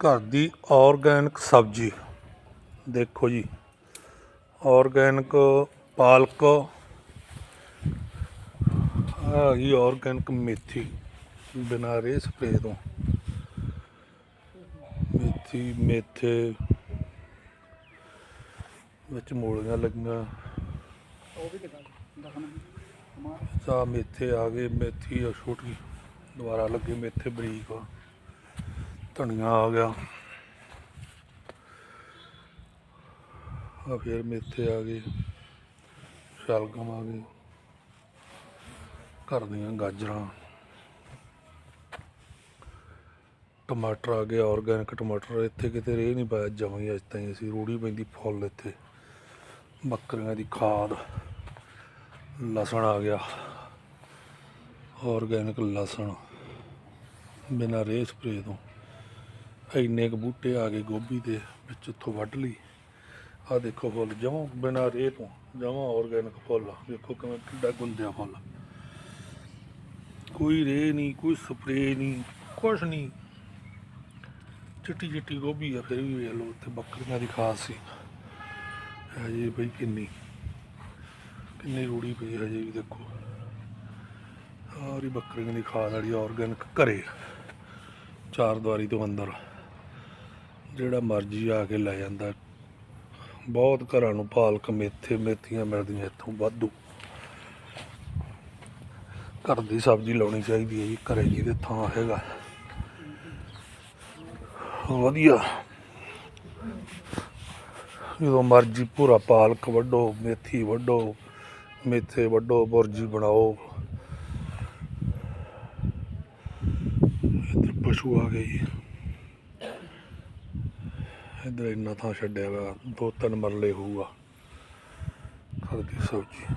ਘਰ ਦੀ ਆਰਗੈਨਿਕ ਸਬਜ਼ੀ। ਦੇਖੋ ਜੀ ਆਰਗੈਨਿਕ ਪਾਲਕ ਆ ਗਈ ਆਰਗੈਨਿਕ ਮੇਥੀ, ਬਿਨਾਂ ਰੇ ਸਪਰੇ ਤੋਂ। ਮੇਥੀ, ਮੇਥੇ ਵਿੱਚ ਮੂਲੀਆਂ ਲੱਗੀਆਂ। ਉਹ ਵੀ ਕਿਦਾਂ ਦੱਸਣਾ ਮੇਥੇ ਆ ਗਏ, ਮੇਥੀ ਆ ਛੋਟੀ। ਦੁਬਾਰਾ ਲੱਗੇ ਮੇਥੇ ਬਰੀਕ। ਧਨੀਆ ਆ ਗਿਆ। ਆ ਫਿਰ ਮੇਥੇ ਆ ਗਏ, ਸ਼ਲਗਮ ਆ ਗਏ, ਘਰ ਦੀਆਂ ਗਾਜਰਾਂ। ਟਮਾਟਰ ਆ ਗਏ ਆਰਗੈਨਿਕ ਟਮਾਟਰ, ਇੱਥੇ ਕਿਤੇ ਰੇ ਨਹੀਂ ਪਾਇਆ ਜਮਾਂ ਅੱਜ ਤਾਈਂ ਅਸੀਂ ਰੂੜੀ ਪੈਂਦੀ ਫੁੱਲ ਇੱਥੇ, ਬੱਕਰੀਆਂ ਦੀ ਖਾਦ, ਲਸਣ ਆ ਗਿਆ ਆਰਗੈਨਿਕ ਲਸਣ, ਬਿਨਾਂ ਰੇ ਸਪਰੇ ਤੋਂ। ਇੰਨੇ ਕੁ ਬੂਟੇ ਆ ਗਏ ਗੋਭੀ ਦੇ ਵਿੱਚ ਉੱਥੋਂ ਵੱਢ ਲਈ। ਆ ਦੇਖੋ ਫੁੱਲ, ਜਮਾਂ ਬਿਨਾਂ ਰੇਹ ਤੋਂ, ਜਮਾਂ ਆਰਗੈਨਿਕ ਫੁੱਲ ਦੇਖੋ ਕਿਵੇਂ ਕਿੱਡਾ ਗੁੰਦਿਆ ਫੁੱਲ ਕੋਈ ਰੇਹ ਨਹੀਂ, ਕੋਈ ਸਪਰੇ ਨਹੀਂ, ਕੁਛ ਨਹੀਂ। ਚਿੱਟੀ ਚਿੱਟੀ ਗੋਭੀ ਆ, ਫਿਰ ਵੀ ਵੇਖ ਲਓ ਉੱਥੇ ਬੱਕਰੀਆਂ ਦੀ ਖਾਸ ਸੀ। ਹਜੇ ਬਈ ਕਿੰਨੀ ਕਿੰਨੀ ਰੂੜੀ ਪਈ ਹਜੇ ਵੀ ਦੇਖੋ। ਸਾਰੀ ਬੱਕਰੀਆਂ ਦੀ ਖਾਦ ਵਾਲੀ ਆਰਗੈਨਿਕ ਘਰੇ ਚਾਰ ਦੀਵਾਰੀ ਤੋਂ ਅੰਦਰ ਜਿਹੜਾ ਮਰਜ਼ੀ ਆ ਕੇ ਲੈ ਜਾਂਦਾ। ਬਹੁਤ ਘਰਾਂ ਨੂੰ ਪਾਲਕ ਮੇਥੇ ਮੇਥੀਆਂ ਮਿਲਦੀਆਂ ਇੱਥੋਂ ਵਾਧੂ। ਘਰ ਦੀ ਸਬਜ਼ੀ ਲਾਉਣੀ ਚਾਹੀਦੀ ਹੈ ਜੀ, ਘਰੇ ਜਿਹਦੇ ਥਾਂ ਹੈਗਾ। ਵਧੀਆ। ਜਦੋਂ ਮਰਜ਼ੀ ਪੂਰਾ ਪਾਲਕ ਵੱਢੋ, ਮੇਥੀ ਵੱਢੋ, ਮੇਥੇ ਵੱਢੋ, ਬੁਰਜੀ ਬਣਾਓ। ਇੱਧਰ ਪਸ਼ੂ ਆ ਗਏ ਜੀ। ਇੱਧਰ ਇੰਨਾ ਥਾਂ ਛੱਡਿਆ ਵਾ ਦੋ ਤਿੰਨ ਮਰਲੇ ਹੋਊਗਾ। ਘਰ ਦੀ ਸਬਜ਼ੀ